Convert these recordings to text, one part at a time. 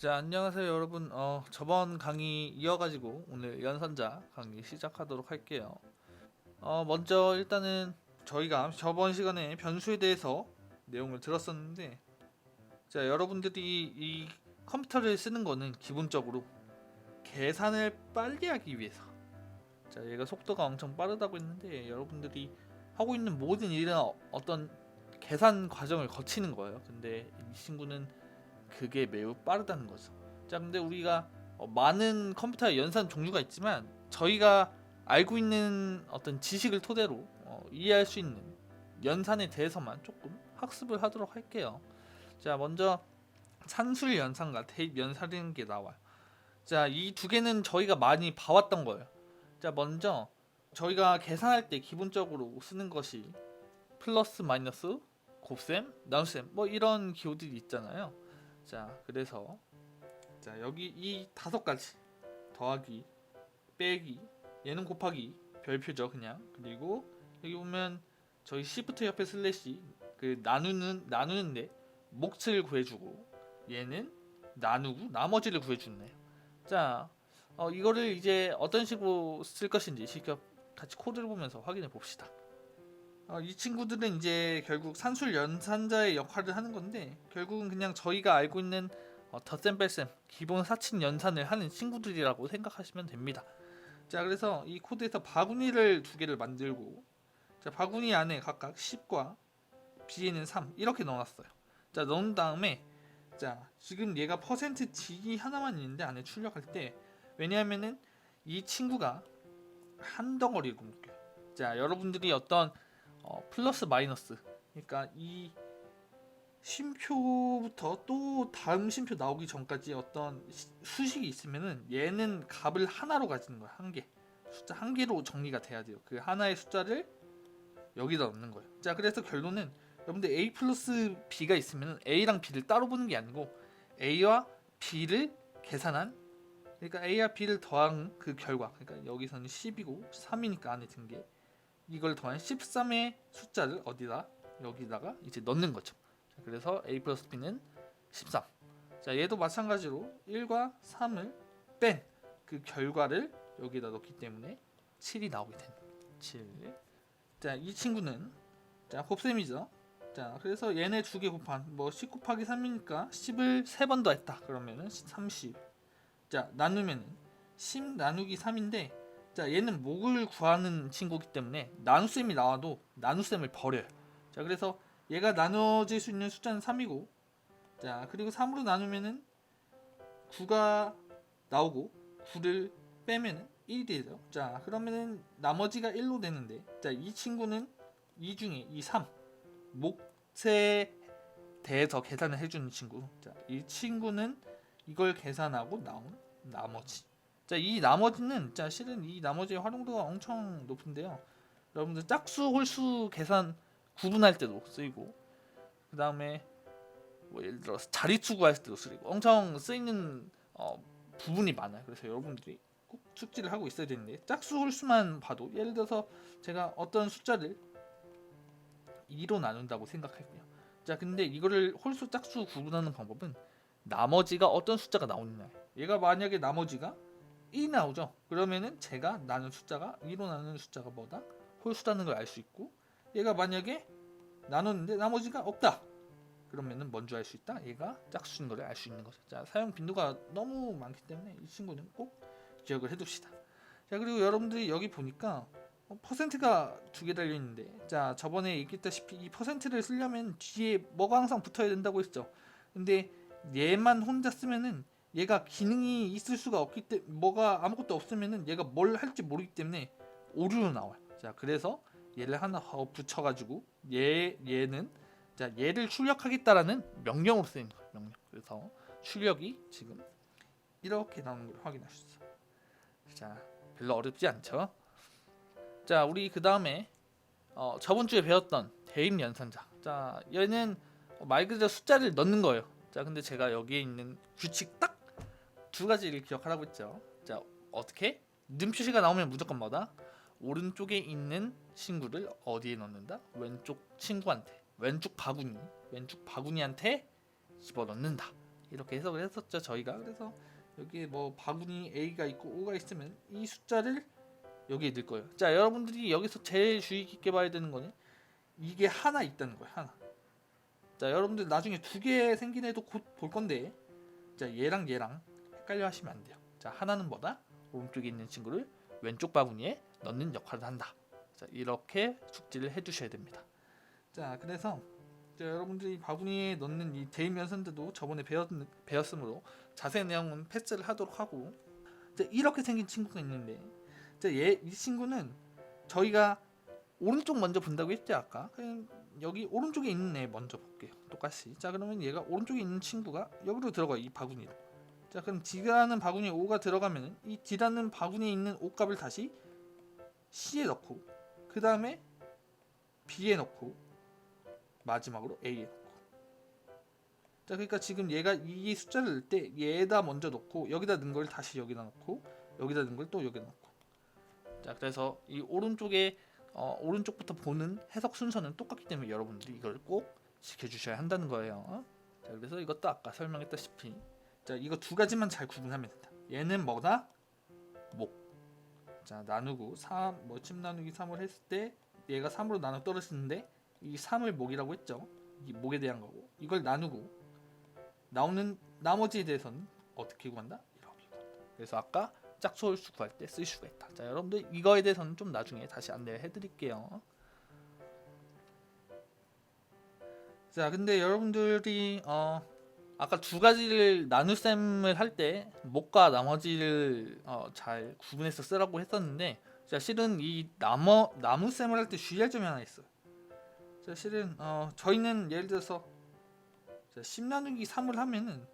자 안녕하세요 여러분. 어 저번 강의 이어가지고 오늘 연선자 강의 시작하도록 할게요. 어 먼저 일단은 저희가 저번 시간에 변수에 대해서 내용을 들었었는데 자 여러분들이 이 컴퓨터를 쓰는 거는 기본적으로 계산을 빨리 하기 위해서. 자 얘가 속도가 엄청 빠르다고 했는데 여러분들이 하고 있는 모든 일은 어- 어떤 계산 과정을 거치는 거예요. 근데 이 친구는 그게 매우 빠르다는 거죠. 자, 근데 우리가 어, 많은 컴퓨터의 연산 종류가 있지만 저희가 알고 있는 어떤 지식을 토대로 어, 이해할 수 있는 연산에 대해서만 조금 학습을 하도록 할게요. 자, 먼저 산술 연산과 대입 연산이라는 게 나와요. 자, 이 두 개는 저희가 많이 봐왔던 거예요. 자, 먼저 저희가 계산할 때 기본적으로 쓰는 것이 플러스 마이너스 곱셈, 나눗셈 뭐 이런 기호들이 있잖아요. 자 그래서 자 여기 이 다섯 가지 더하기 빼기 얘는 곱하기 별표죠 그냥. 그리고 여기 보면 저희 시프트 옆에 슬래시 그 나누는 나누는데 몫을 구해주고 얘는 나누고 나머지를 구해주네요 자 어, 이거를 이제 어떤 식으로 쓸 것인지 직접 같이 코드를 보면서 확인해 봅시다 어, 이 친구들은 이제 결국 산술 연산자의 역할을 하는 건데 결국은 그냥 저희가 알고 있는 어, 덧셈 뺄셈 기본 사칙 연산을 하는 친구들이라고 생각하시면 됩니다. 자 그래서 이 코드에서 바구니를 두 개를 만들고 자 바구니 안에 각각 10과 b에는 3 이렇게 넣어놨어요. 자 넣은 다음에 자 지금 얘가 퍼센트 G 하나만 있는데 안에 출력할 때 왜냐하면은 이 친구가 한 덩어리로 묶여요. 자 여러분들이 어떤 어, 플러스 마이너스. 그러니까 이 쉼표부터 또 다음 쉼표 나오기 전까지 어떤 시- 수식이 있으면은 얘는 값을 하나로 가지는 거야 한 개. 숫자 한 개로 정리가 돼야 돼요. 그 하나의 숫자를 여기다 넣는 거예요. 자 그래서 결론은 여러분들 a 플러스 b가 있으면 a랑 b를 따로 보는 게 아니고 a와 b를 계산한 그러니까 a와 b를 더한 그 결과 그러니까 여기서는 10이고 3이니까 안에 든 게 이걸 더한 13의 숫자를 어디다 여기다가 이제 넣는 거죠. 자, 그래서 a 플러스 b는 13. 자 얘도 마찬가지로 1과 3을 뺀 그 결과를 여기다 넣기 때문에 7이 나오게 됩니다. 7. 자이 친구는 자 곱셈이죠. 자 그래서 얘네 두 개 곱한 뭐10 곱하기 3이니까 10을 세번 더 했다 그러면은 30. 자 나누면은 10 나누기 3인데 자 얘는 목을 구하는 친구기 때문에 나눗셈이 나와도 나눗셈을 버려요. 자 그래서 얘가 나눠질 수 있는 숫자는 3이고 자 그리고 3으로 나누면은 9가 나오고 9를 빼면은 1이 되죠. 자 그러면은 나머지가 1로 되는데 자 이 친구는 이 중에 이3 몫에 대해서 계산을 해주는 친구. 자 이 친구는 이걸 계산하고 나온 나머지 자, 이 나머지는 자, 실은 이 나머지의 활용도가 엄청 높은데요. 여러분들 짝수, 홀수 계산 구분할 때도 쓰이고 그 다음에 뭐 예를 들어서 자릿수 구할 때도 쓰이고 엄청 쓰이는 어, 부분이 많아요. 그래서 여러분들이 꼭 숙지를 하고 있어야 되는데 짝수, 홀수만 봐도 예를 들어서 제가 어떤 숫자를 2로 나눈다고 생각할게요. 자, 근데 이거를 홀수, 짝수 구분하는 방법은 나머지가 어떤 숫자가 나오느냐. 얘가 만약에 나머지가 1 이 나오죠. 그러면은 제가 나눈 숫자가 2로 나누는 숫자가 뭐다? 홀수라는 걸 알 수 있고 얘가 만약에 나눴는데 나머지가 없다. 그러면은 뭔줄알수 있다? 얘가 짝수인 걸알수 있는 거죠. 자, 사용 빈도가 너무 많기 때문에 이 친구는 꼭 기억을 해둡시다. 자, 그리고 여러분들이 여기 보니까 어, 퍼센트가 두 개 달려 있는데 자, 저번에 얘기했다시피 이 퍼센트를 쓰려면 뒤에 뭐가 항상 붙어야 된다고 했죠. 근데 얘만 혼자 쓰면은 얘가 기능이 있을 수가 없기 때문에 뭐가 아무것도 없으면은 얘가 뭘 할지 모르기 때문에 오류로 나와요. 자 그래서 얘를 하나 더 붙여가지고 얘 얘는 자 얘를 출력하겠다라는 명령으로 쓰이는 거예요. 명령. 그래서 출력이 지금 이렇게 나오는 걸 확인할 수 있어요. 자 별로 어렵지 않죠? 자 우리 그 다음에 어, 저번 주에 배웠던 대입 연산자. 자 얘는 말 그대로 숫자를 넣는 거예요. 자 근데 제가 여기에 있는 규칙 딱 두 가지를 기억하라고 했죠. 자 어떻게? 는 표시가 나오면 무조건 뭐다? 오른쪽에 있는 친구를 어디에 넣는다? 왼쪽 친구한테 왼쪽 바구니 왼쪽 바구니한테 집어넣는다. 이렇게 해석을 했었죠 저희가 그래서 여기에 뭐 바구니 A가 있고 O가 있으면 이 숫자를 여기에 넣을 거예요. 자 여러분들이 여기서 제일 주의 깊게 봐야 되는 거는 이게 하나 있다는 거예요. 하나. 자 여러분들 나중에 두 개 생긴 애도 곧 볼 건데 자 얘랑 얘랑 헷갈려 하시면 안 돼요. 자 하나는 뭐다? 오른쪽에 있는 친구를 왼쪽 바구니에 넣는 역할을 한다. 자 이렇게 숙지를 해주셔야 됩니다. 자 그래서 자, 여러분들이 바구니에 넣는 이 대입연산들도 저번에 배웠, 배웠으므로 자세한 내용은 패스를 하도록 하고 자, 이렇게 생긴 친구가 있는데 자, 얘, 이 친구는 저희가 오른쪽 먼저 본다고 했죠 아까 그냥 여기 오른쪽에 있는 애 먼저 볼게요 똑같이 자 그러면 얘가 오른쪽에 있는 친구가 여기로 들어가 이 바구니로 자 그럼 D라는 바구니에 5가 들어가면은 이 D라는 바구니에 있는 5 값을 다시 C에 넣고 그 다음에 B에 넣고 마지막으로 A에 넣고. 자 그러니까 지금 얘가 이 숫자를 넣을 때 얘에다 먼저 넣고 여기다 넣은 걸 다시 여기다 넣고 여기다 넣은 걸 또 여기다 넣고. 자 그래서 이 오른쪽에 어, 오른쪽부터 보는 해석 순서는 똑같기 때문에 여러분들이 이걸 꼭 지켜주셔야 한다는 거예요. 자 그래서 이것도 아까 설명했다시피 자 이거 두 가지만 잘 구분하면 된다 얘는 뭐다? 목 자 나누고 3, 뭐침 나누기 3을 했을 때 얘가 3으로 나눠 떨어지는데 이 3을 목이라고 했죠. 이 목에 대한 거고 이걸 나누고 나오는 나머지에 대해서는 어떻게 구한다? 이렇게 구한다. 그래서 아까 짝수홀수 구할 때 쓸 수가 있다. 자 여러분들 이거에 대해서는 좀 나중에 다시 안내를 해드릴게요. 자 근데 여러분들이 어 아까 두 가지를 나눗셈을 할 때 목과 나머지를 어, 잘 구분해서 쓰라고 했었는데 자 실은 이 나머 나눗셈을 할 때 주의할 점이 하나 있어요. 자, 실은 어, 저희는 예를 들어서 자, 10 나누기 3을 하면은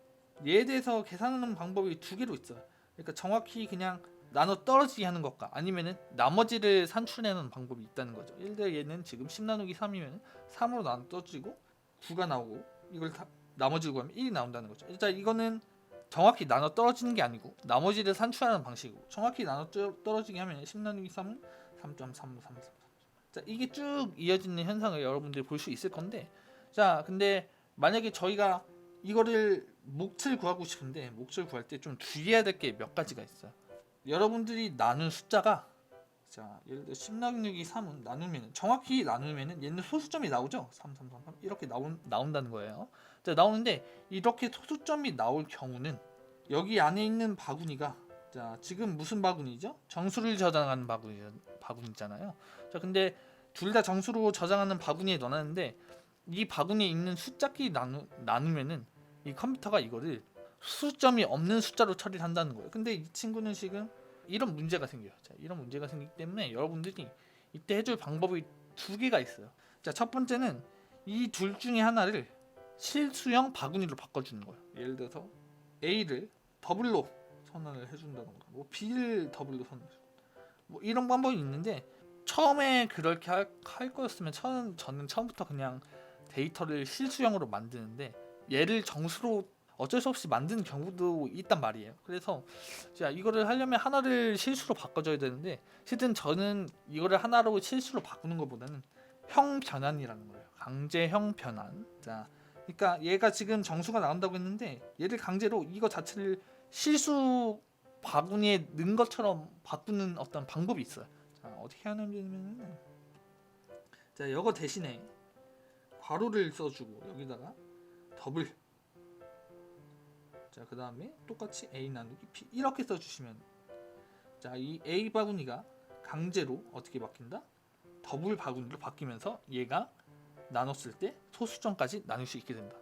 얘에 대해서 계산하는 방법이 두 개로 있어요. 그러니까 정확히 그냥 나눠 떨어지게 하는 것과 아니면은 나머지를 산출해내는 방법이 있다는 거죠. 예를 들어 얘는 지금 10 나누기 3이면 3으로 나눠 떨어지고 9가 나오고 이걸 다 나머지를 구하면 1이 나온다는 거죠. 일단 이거는 정확히 나눠 떨어지는 게 아니고 나머지를 산출하는 방식이고 정확히 나눠 떨- 떨어지게 하면 10 나누기 3은 3.333 자 이게 쭉 이어지는 현상을 여러분들이 볼 수 있을 건데 자 근데 만약에 저희가 이거를 몫을 구하고 싶은데 몫을 구할 때 좀 주의해야 될 게 몇 가지가 있어요 여러분들이 나눈 숫자가 자 예를 들어 10 나누기 3은 나누면 정확히 나누면은 얘는 소수점이 나오죠? 3333 이렇게 나온, 나온다는 거예요. 자 나오는데 이렇게 소수점이 나올 경우는 여기 안에 있는 바구니가 자 지금 무슨 바구니죠? 정수를 저장하는 바구니 바구니잖아요. 자 근데 둘 다 정수로 저장하는 바구니에 넣어 놨는데 이 바구니에 있는 숫자끼리 나누, 나누면은 이 컴퓨터가 이거를 수점이 없는 숫자로 처리를 한다는 거예요. 근데 이 친구는 지금 이런 문제가 생겨요. 자, 이런 문제가 생기기 때문에 여러분들이 이때 해줄 방법이 두 개가 있어요. 자, 첫 번째는 이 둘 중에 하나를 실수형 바구니로 바꿔주는 거예요. 예를 들어서 A를 더블로 선언을 해준다던가, 뭐 B를 더블로 선언. 뭐 이런 방법이 있는데 처음에 그렇게 할, 할 거였으면 저는, 저는 처음부터 그냥 데이터를 실수형으로 만드는데 얘를 정수로 어쩔 수 없이 만드는 경우도 있단 말이에요. 그래서 자 이거를 하려면 하나를 실수로 바꿔줘야 되는데 실은 저는 이거를 하나로 실수로 바꾸는 것보다는 형 변환이라는 거예요. 강제형 변환. 자, 그러니까 얘가 지금 정수가 나온다고 했는데 얘를 강제로 이거 자체를 실수 바구니에 넣은 것처럼 바꾸는 어떤 방법이 있어요. 자 어떻게 하냐면은 자 이거 대신에 괄호를 써주고 여기다가 더블 자 그 다음에 똑같이 a 나누기 p 이렇게 써주시면 자 이 a 바구니가 강제로 어떻게 바뀐다 더블 바구니로 바뀌면서 얘가 나눴을 때 소수점까지 나눌 수 있게 된다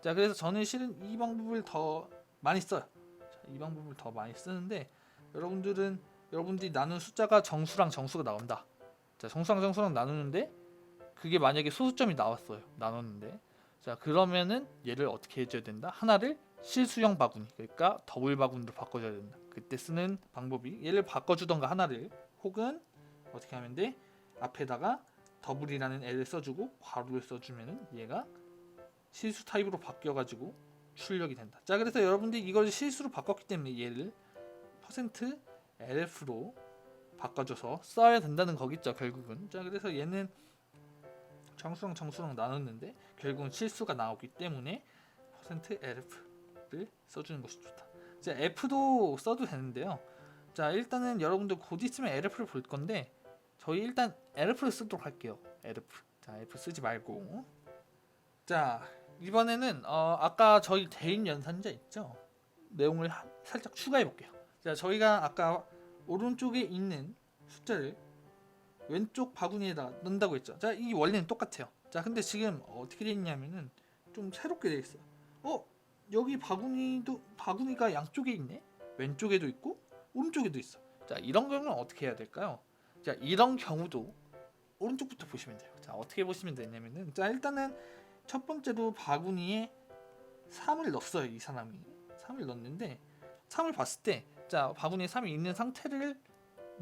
자 그래서 저는 실은 이 방법을 더 많이 써요 자, 이 방법을 더 많이 쓰는데 여러분들은 여러분들이 나눈 숫자가 정수랑 정수가 나온다. 자, 정수랑 정수랑 나누는데 그게 만약에 소수점이 나왔어요. 나눴는데. 자, 그러면은 얘를 어떻게 해줘야 된다? 하나를 실수형 바구니, 그러니까 더블 바구니로 바꿔줘야 된다. 그때 쓰는 방법이 얘를 바꿔주던가 하나를 혹은 어떻게 하면 돼? 앞에다가 더블이라는 애를 써주고 괄호를 써주면은 얘가 실수 타입으로 바뀌어가지고 출력이 된다. 자, 그래서 여러분들이 이걸 실수로 바꿨기 때문에 얘를 퍼센트 LF로 바꿔줘서 써야 된다는 거겠죠 결국은 자 그래서 얘는 정수랑 정수랑 나눴는데 결국은 실수가 나오기 때문에 퍼센트 %LF 값을 써주는 것이 좋다. 자 F도 써도 되는데요. 자 일단은 여러분들 곧 있으면 LF를 볼 건데 저희 일단 LF를 쓰도록 할게요. LF. 자 F 쓰지 말고. 자 이번에는 어, 아까 저희 대인 연산자 있죠? 내용을 하- 살짝 추가해 볼게요. 자 저희가 아까 오른쪽에 있는 숫자를 왼쪽 바구니에다 넣는다고 했죠. 자, 이 원리는 똑같아요. 자, 근데 지금 어떻게 돼 있냐면은 좀 새롭게 돼 있어요. 어, 여기 바구니도 바구니가 양쪽에 있네. 왼쪽에도 있고 오른쪽에도 있어. 자, 이런 경우는 어떻게 해야 될까요? 자, 이런 경우도 오른쪽부터 보시면 돼요. 자, 어떻게 보시면 되냐면은 자, 일단은 첫 번째로 바구니에 3을 넣었어요, 이 사람이. 3을 넣었는데 3을 봤을 때 자, 바구니에 3이 있는 상태를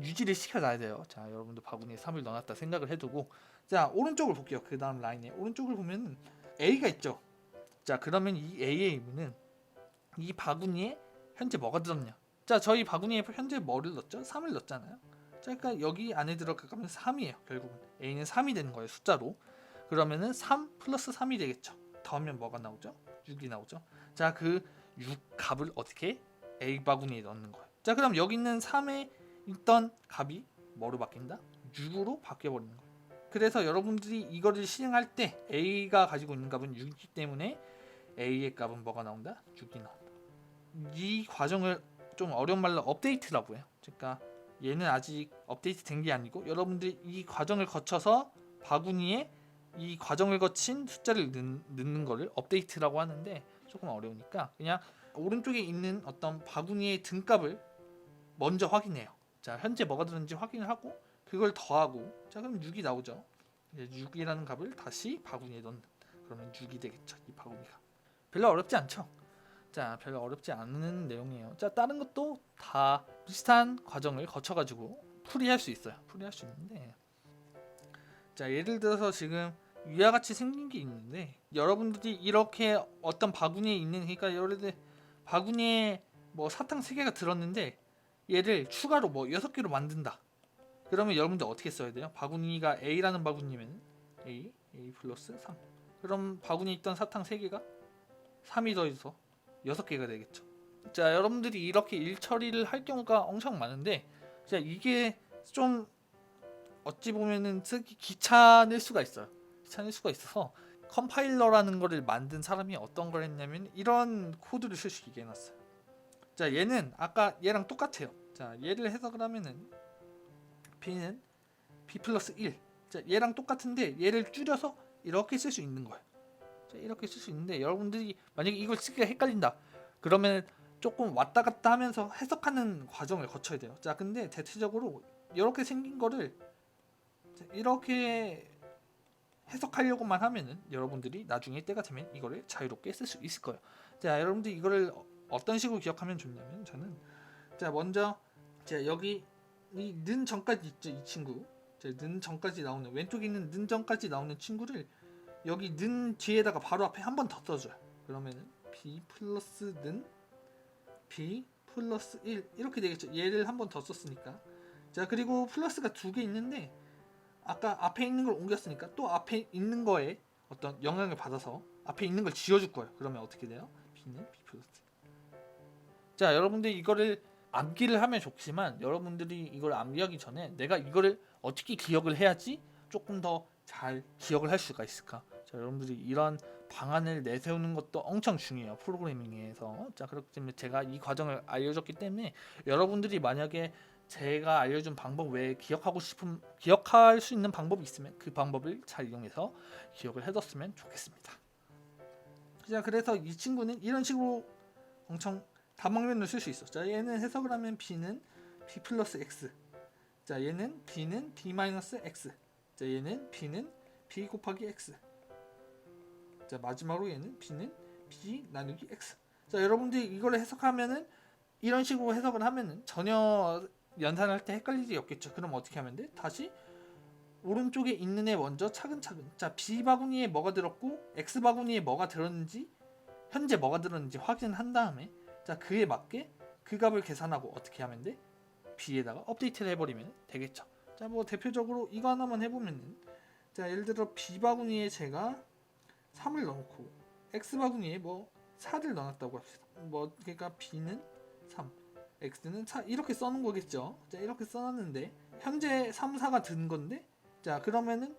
유지를 시켜놔야 돼요. 자, 여러분들 바구니에 3을 넣어놨다 생각을 해두고 자 오른쪽을 볼게요. 그 다음 라인에 오른쪽을 보면 A가 있죠. 자 그러면 이 의미는 이 바구니에 현재 뭐가 들었냐? 자 저희 바구니에 현재 뭐를 넣었죠? 3을 넣었잖아요. 자 그러니까 여기 안에 들어가면 3이에요. 결국은 A는 3이 되는 거예요. 숫자로. 그러면은 3 플러스 3이 되겠죠. 더하면 뭐가 나오죠? 6이 나오죠. 자 그 6 값을 어떻게 A 바구니에 넣는 거예요. 자 그럼 여기 있는 3에 있던 값이 뭐로 바뀐다? 6으로 바뀌어 버리는 거예요. 그래서 여러분들이 이거를 실행할 때 A가 가지고 있는 값은 6이기 때문에 A의 값은 뭐가 나온다? 6이 나온다. 이 과정을 좀 어려운 말로 업데이트라고 해요. 그러니까 얘는 아직 업데이트 된 게 아니고 여러분들이 이 과정을 거쳐서 바구니에 이 과정을 거친 숫자를 넣는, 넣는 거를 업데이트라고 하는데 조금 어려우니까 그냥 오른쪽에 있는 어떤 바구니의 등값을 먼저 확인해요. 자 현재 뭐가 들었는지 확인을 하고 그걸 더하고 자 그럼 6이 나오죠. 이제 6이라는 값을 다시 바구니에 넣는 그러면 6이 되겠죠. 이 바구니가 별로 어렵지 않죠. 자 별로 어렵지 않은 내용이에요. 자 다른 것도 다 비슷한 과정을 거쳐가지고 풀이할 수 있어요. 풀이할 수 있는데 자 예를 들어서 지금 위와 같이 생긴 게 있는데 여러분들이 이렇게 어떤 바구니에 있는 그러니까 여러분들 바구니에 뭐 사탕 3개가 들었는데 얘를 추가로 뭐 6개로 만든다. 그러면 여러분들 어떻게 써야 돼요? 바구니가 A라는 바구니면 A, A 플러스 3. 그럼 바구니에 있던 사탕 3개가 3이 더해서 6개가 되겠죠. 자, 여러분들이 이렇게 일 처리를 할 경우가 엄청 많은데 자, 이게 좀 어찌 보면은 쓰기 귀찮을 수가 있어요. 귀찮을 수가 있어서 컴파일러라는 거를 만든 사람이 어떤 걸 했냐면 이런 코드를 쓸 수 있게 해놨어요. 자 얘는 아까 얘랑 똑같아요. 자 얘를 해석을 하면은 b는 b 플러스 1. 자 얘랑 똑같은데 얘를 줄여서 이렇게 쓸 수 있는 거예요. 자 이렇게 쓸 수 있는데 여러분들이 만약에 이걸 쓰기가 헷갈린다. 그러면 조금 왔다 갔다 하면서 해석하는 과정을 거쳐야 돼요. 자 근데 대체적으로 이렇게 생긴 거를 자, 이렇게 해석하려고만 하면은 여러분들이 나중에 때가 되면 이거를 자유롭게 쓸 수 있을 거예요. 자 여러분들 이거를 어떤 식으로 기억하면 좋냐면 저는 자 먼저 자 여기 이 는 전까지 있죠 이 친구 자 는 전까지 나오는 왼쪽에 있는 는 전까지 나오는 친구를 여기 는 뒤에다가 바로 앞에 한 번 더 써줘요. 그러면은 b 플러스 는 b 플러스 1 이렇게 되겠죠. 얘를 한 번 더 썼으니까. 자 그리고 플러스가 두 개 있는데 아까 앞에 있는 걸 옮겼으니까 또 앞에 있는 거에 어떤 영향을 받아서 앞에 있는 걸 지워줄 거예요. 그러면 어떻게 돼요? B는 b 플러스 자 여러분들 이거를 암기를 하면 좋지만 여러분들이 이걸 암기하기 전에 내가 이거를 어떻게 기억을 해야지 조금 더 잘 기억을 할 수가 있을까 자 여러분들이 이런 방안을 내세우는 것도 엄청 중요해요 프로그래밍에서 자 그렇기 때문에 제가 이 과정을 알려줬기 때문에 여러분들이 만약에 제가 알려준 방법 외에 기억하고 싶은 기억할 수 있는 방법이 있으면 그 방법을 잘 이용해서 기억을 해뒀으면 좋겠습니다 자 그래서 이 친구는 이런 식으로 엄청 다방면으로 쓸수 있어. 자, 얘는 해석을 하면 b는 b 플러스 x. 자, 얘는 b는 b 마이너스 x. 자, 얘는 b는 b 곱하기 x. 자, 마지막으로 얘는 b는 b 나누기 x. 자, 여러분들이 이걸 해석하면은 이런 식으로 해석을 하면은 전혀 연산할 때 헷갈릴 일이 없겠죠. 그럼 어떻게 하면 돼? 다시 오른쪽에 있는 애 먼저 차근차근. 자, b 바구니에 뭐가 들었고 x 바구니에 뭐가 들었는지 현재 뭐가 들었는지 확인한 다음에 자 그에 맞게 그 값을 계산하고 어떻게 하면 돼? b에다가 업데이트를 해버리면 되겠죠. 자 뭐 대표적으로 이거 하나만 해보면은 자 예를 들어 b 바구니에 제가 3을 넣고 x 바구니에 뭐 4를 넣어놨다고 합시다. 뭐 그러니까 b는 3, x는 4 이렇게 써놓은 거겠죠. 자 이렇게 써놨는데 현재 3, 4가 든 건데 자 그러면은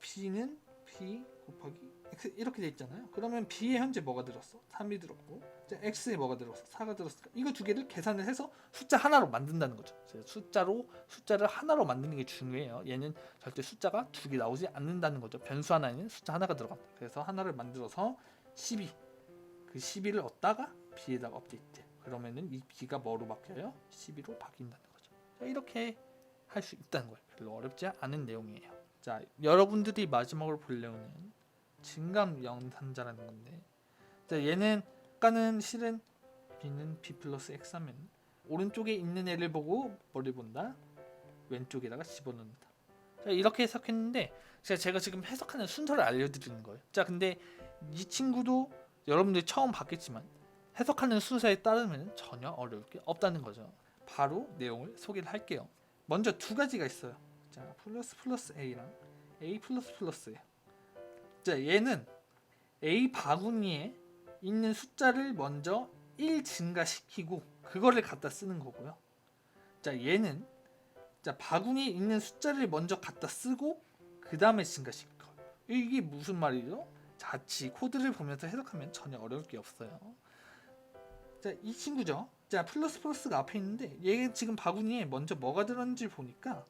b는 b 곱하기 x 이렇게 돼 있잖아요. 그러면 b에 현재 뭐가 들었어? 3이 들었고 자 x에 뭐가 들었어? 4가 들었으니까 이거 두 개를 계산을 해서 숫자 하나로 만든다는 거죠. 숫자로 숫자를 하나로 만드는 게 중요해요. 얘는 절대 숫자가 두 개 나오지 않는다는 거죠. 변수 하나에는 숫자 하나가 들어간다. 그래서 하나를 만들어서 12. 그 12를 얻다가 b에다가 업데이트. 그러면은 이 b가 뭐로 바뀌어요? 12로 바뀐다는 거죠. 자, 이렇게 할 수 있다는 거예요. 별로 어렵지 않은 내용이에요. 자, 여러분들이 마지막으로 볼 내용은 증감 연산자라는 건데, 자, 얘는 아까는 실은 b는 b 플러스 x 하면 오른쪽에 있는 애를 보고 뭐를 본다? 왼쪽에다가 집어넣는다. 자, 이렇게 해석했는데 제가, 제가 지금 해석하는 순서를 알려드리는 거예요. 자, 근데 이 친구도 여러분들이 처음 봤겠지만 해석하는 순서에 따르면 전혀 어려울 게 없다는 거죠. 바로 내용을 소개를 할게요. 먼저 두 가지가 있어요. 자, 플러스 플러스 a랑 a 플러스 플러스예요. 자, 얘는 a 바구니에 있는 숫자를 먼저 1 증가시키고 그거를 갖다 쓰는 거고요. 자, 얘는 자, 바구니에 있는 숫자를 먼저 갖다 쓰고 그 다음에 증가시킬 거예요. 이게 무슨 말이죠? 자치 코드를 보면서 해석하면 전혀 어려울 게 없어요. 자, 이 친구죠. 자, 플러스 플러스가 앞에 있는데 얘 지금 바구니에 먼저 뭐가 들었는지 보니까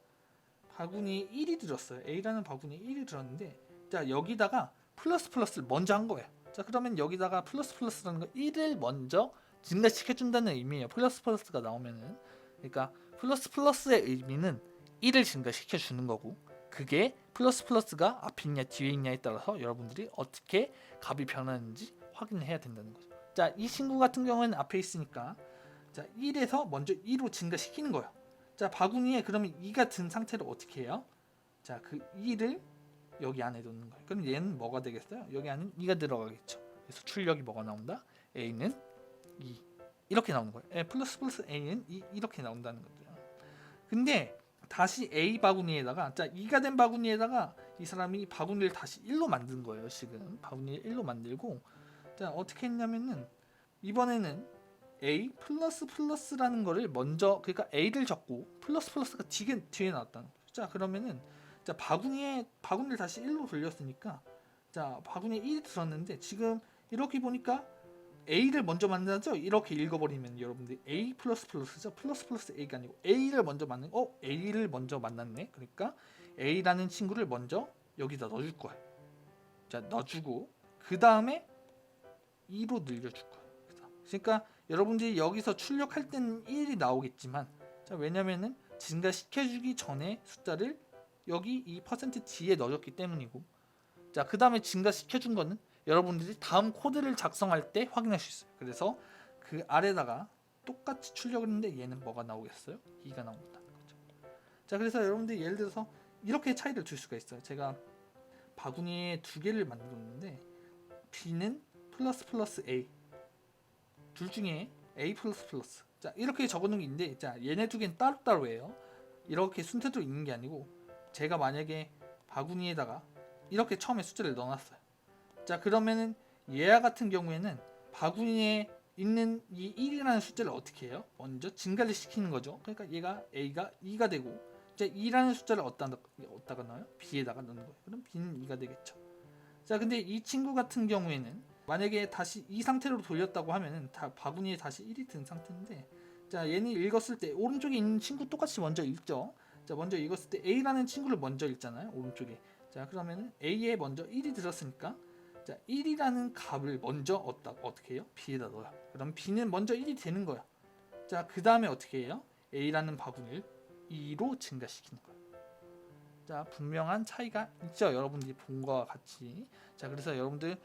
바구니에 1이 들었어요. A라는 바구니에 1이 들었는데 자, 여기다가 플러스 플러스를 먼저 한 거예요. 자, 그러면 여기다가 플러스 플러스라는 거 1을 먼저 증가시켜 준다는 의미예요. 플러스 플러스가 나오면은 그러니까 플러스 플러스의 의미는 1을 증가시켜 주는 거고 그게 플러스 플러스가 앞에 있냐 뒤에 있냐에 따라서 여러분들이 어떻게 값이 변하는지 확인해야 된다는 거죠. 자, 이 친구 같은 경우에는 앞에 있으니까 자, 1에서 먼저 2로 증가시키는 거예요. 자, 바구니에 그러면 2가 든 상태로 어떻게 해요? 자, 그 2를 여기 안에 넣는 거예요. 그럼 얘는 뭐가 되겠어요? 여기 안에 2가 들어가겠죠. 그래서 출력이 뭐가 나온다? A는 2 이렇게 나오는 거예요. 예, 플러스 플러스 A는 2 이렇게 나온다는 거죠. 근데 다시 A 바구니에다가 자 2가 된 바구니에다가 이 사람이 바구니를 다시 1로 만든 거예요. 지금 바구니를 1로 만들고 자 어떻게 했냐면은 이번에는 A 플러스 플러스라는 거를 먼저 그러니까 A를 적고 플러스 플러스가 뒤에 뒤에 나왔다는 거죠. 자 그러면은 자 바구니에 바구니를 다시 1로 돌렸으니까 자 바구니에 1이 들었는데 지금 이렇게 보니까 A를 먼저 만나죠. 이렇게 읽어버리면 여러분들 A 플러스 플러스죠. 플러스 플러스 A가 아니고 A를 먼저 만든 어 A를 먼저 만났네. 그러니까 A라는 친구를 먼저 여기다 넣어줄 거야. 자 넣어주고 그 다음에 2로 늘려줄 거야. 그러니까 여러분들이 여기서 출력할 때는 1이 나오겠지만 자 왜냐면은 증가시켜주기 전에 숫자를 여기 이 퍼센트 뒤에 넣어줬기 때문이고 자 그 다음에 증가시켜준 거는 여러분들이 다음 코드를 작성할 때 확인할 수 있어요. 그래서 그 아래다가 똑같이 출력을 했는데 얘는 뭐가 나오겠어요? 2가 나온다는 거죠. 자 그래서 여러분들이 예를 들어서 이렇게 차이를 줄 수가 있어요. 제가 바구니에 두 개를 만들었는데 B는 플러스 플러스 A 둘 중에 A 플러스 플러스 자 이렇게 적어놓은 게 있는데 자 얘네 두 개는 따로따로예요. 이렇게 순서대로 있는 게 아니고 제가 만약에 바구니에다가 이렇게 처음에 숫자를 넣어놨어요. 자 그러면은 얘와 같은 경우에는 바구니에 있는 이 1이라는 숫자를 어떻게 해요? 먼저 증가를 시키는 거죠. 그러니까 얘가 A가 2가 되고 이제 2라는 숫자를 어디다, 어디다가 넣어요? B에다가 넣는 거예요. 그럼 B는 2가 되겠죠. 자 근데 이 친구 같은 경우에는 만약에 다시 이 상태로 돌렸다고 하면은 다 바구니에 다시 1이 든 상태인데 자 얘는 읽었을 때 오른쪽에 있는 친구 똑같이 먼저 읽죠. 자 먼저 읽었을 때 A라는 친구를 먼저 읽잖아요. 오른쪽에. 자 그러면은 A에 먼저 1이 들었으니까 자 1이라는 값을 먼저 얻다 어떻게 해요? B에다 넣어요. 그럼 B는 먼저 1이 되는 거야. 자그 다음에 어떻게 해요? A라는 바구니를 2로 증가시키는 거예요. 자 분명한 차이가 있죠. 여러분들이 본 거와 같이. 자 그래서 여러분들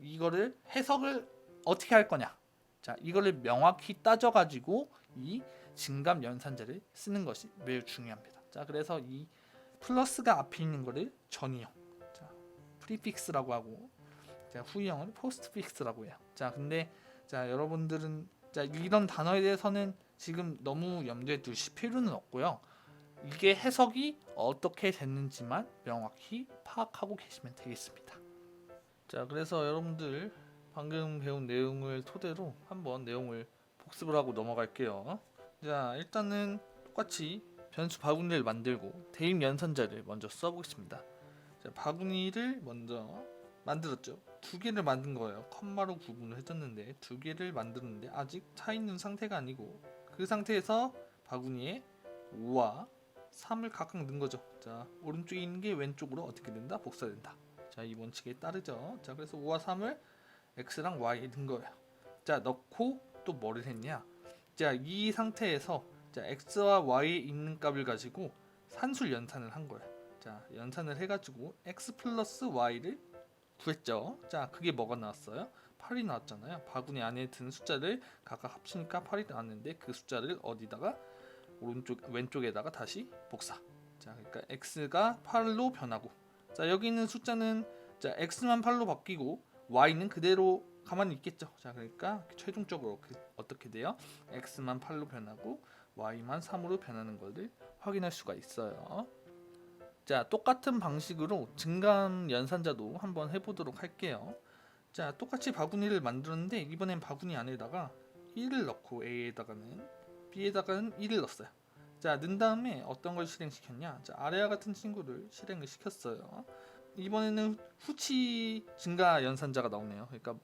이거를 해석을 어떻게 할 거냐? 자 이거를 명확히 따져가지고 이 증감 연산자를 쓰는 것이 매우 중요합니다. 자 그래서 이 플러스가 앞에 있는 거를 전이형, 자 프리픽스라고 하고 자 후이형을 포스트픽스라고 해요. 자 근데 자 여러분들은 자 이런 단어에 대해서는 지금 너무 염두에 두실 필요는 없고요. 이게 해석이 어떻게 됐는지만 명확히 파악하고 계시면 되겠습니다. 자 그래서 여러분들 방금 배운 내용을 토대로 한번 내용을 복습을 하고 넘어갈게요. 자, 일단은 똑같이 변수 바구니를 만들고 대입 연산자를 먼저 써보겠습니다. 자, 바구니를 먼저 만들었죠. 두 개를 만든 거예요. 컴마로 구분을 해줬는데 두 개를 만들었는데 아직 차 있는 상태가 아니고 그 상태에서 바구니에 5와 3을 각각 넣은 거죠. 자, 오른쪽에 있는 게 왼쪽으로 어떻게 된다? 복사된다. 자, 이 원칙에 따르죠. 자, 그래서 5와 3을 x랑 y에 넣은 거예요. 자, 넣고 또 뭐를 했냐? 자, 이 상태에서 자, x와 y에 있는 값을 가지고 산술 연산을 한 거예요. 자, 연산을 해가지고 x 플러스 y를 구했죠. 자, 그게 뭐가 나왔어요? 8이 나왔잖아요. 바구니 안에 든 숫자를 각각 합치니까 8이 나왔는데 그 숫자를 어디다가 오른쪽 왼쪽에다가 다시 복사. 자, 그러니까 x가 8로 변하고 자, 여기 있는 숫자는 자, x만 8로 바뀌고 y는 그대로 가만히 있겠죠. 자, 그러니까 최종적으로 그 어떻게 돼요? x만 8로 변하고 y만 3으로 변하는 것을 확인할 수가 있어요. 자, 똑같은 방식으로 증간 연산자도 한번 해보도록 할게요. 자, 똑같이 바구니를 만들었는데 이번엔 바구니 안에다가 1을 넣고 A에다가는 B에다가는 1을 넣었어요. 자, 넣은 다음에 어떤 걸 실행시켰냐? 자, 아래와 같은 친구를 실행을 시켰어요. 이번에는 후치 증가 연산자가 나오네요. 그러니까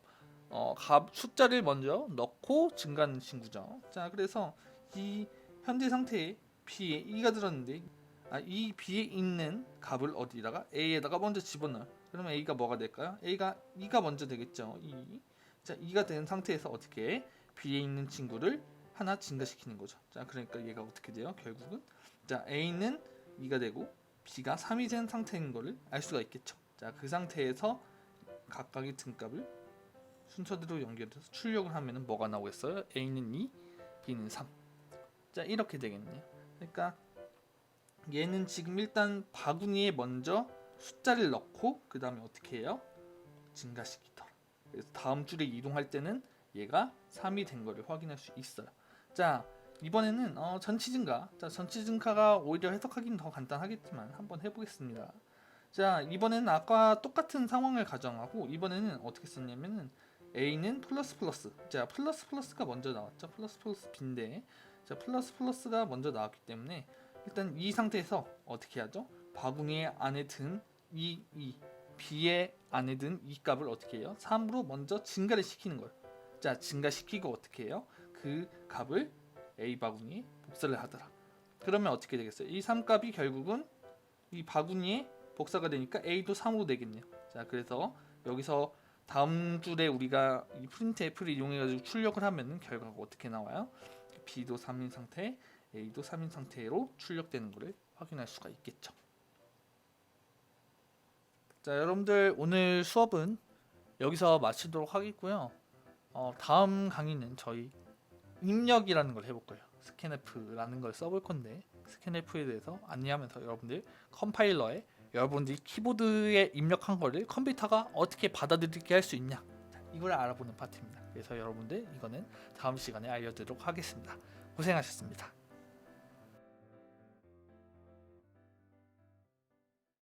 어, 값 숫자를 먼저 넣고 증가하는 친구죠. 자, 그래서 이 현재 상태에 B에 2가 들었는데 아, 이 B에 있는 값을 어디다가 A에다가 먼저 집어넣어요. 그러면 A가 뭐가 될까요? A가 2가 먼저 되겠죠. 2. 자, 2가 된 상태에서 어떻게 해? B에 있는 친구를 하나 증가시키는 거죠. 자, 그러니까 얘가 어떻게 돼요? 결국은 자, A는 2가 되고 B가 3이 된 상태인 거를 알 수가 있겠죠. 자, 그 상태에서 각각의 등값을 순서대로 연결해서 출력을 하면은 뭐가 나오겠어요? A는 2, B는 3. 자, 이렇게 되겠네요. 그러니까 얘는 지금 일단 바구니에 먼저 숫자를 넣고 그 다음에 어떻게 해요? 증가시키더라. 그래서 다음 줄에 이동할 때는 얘가 3이 된 거를 확인할 수 있어요. 자 이번에는 어, 전치 증가. 자 전치 증가가 오히려 해석하기는 더 간단하겠지만 한번 해보겠습니다. 자 이번에는 아까 똑같은 상황을 가정하고 이번에는 어떻게 썼냐면은 A는 플러스 플러스. 자 플러스 플러스가 먼저 나왔죠. 플러스 플러스 B인데 자 플러스 플러스가 먼저 나왔기 때문에 일단 이 상태에서 어떻게 하죠? 바구니 안에 든 이, 이 B의 안에 든 이 값을 어떻게 해요? 3으로 먼저 증가를 시키는 거예요. 자, 증가시키고 어떻게 해요? 그 값을 A 바구니에 복사를 하더라. 그러면 어떻게 되겠어요? 이 3값이 결국은 이 바구니에 복사가 되니까 A도 3으로 되겠네요. 자, 그래서 여기서 다음 줄에 우리가 이 프린트 F를 이용해 가지고 출력을 하면은 결과가 어떻게 나와요? B도 3인 상태, A도 3인 상태로 출력되는 것을 확인할 수가 있겠죠. 자, 여러분들 오늘 수업은 여기서 마치도록 하겠고요. 어, 다음 강의는 저희 입력이라는 걸 해볼 거예요. 스캔F라는 걸 써볼 건데 스캔F에 대해서 안내하면서 여러분들 컴파일러에 여러분들이 키보드에 입력한 거를 컴퓨터가 어떻게 받아들이게 할 수 있냐 자, 이걸 알아보는 파트입니다. 그래서 여러분들 이거는 다음 시간에 알려드리도록 하겠습니다. 고생하셨습니다.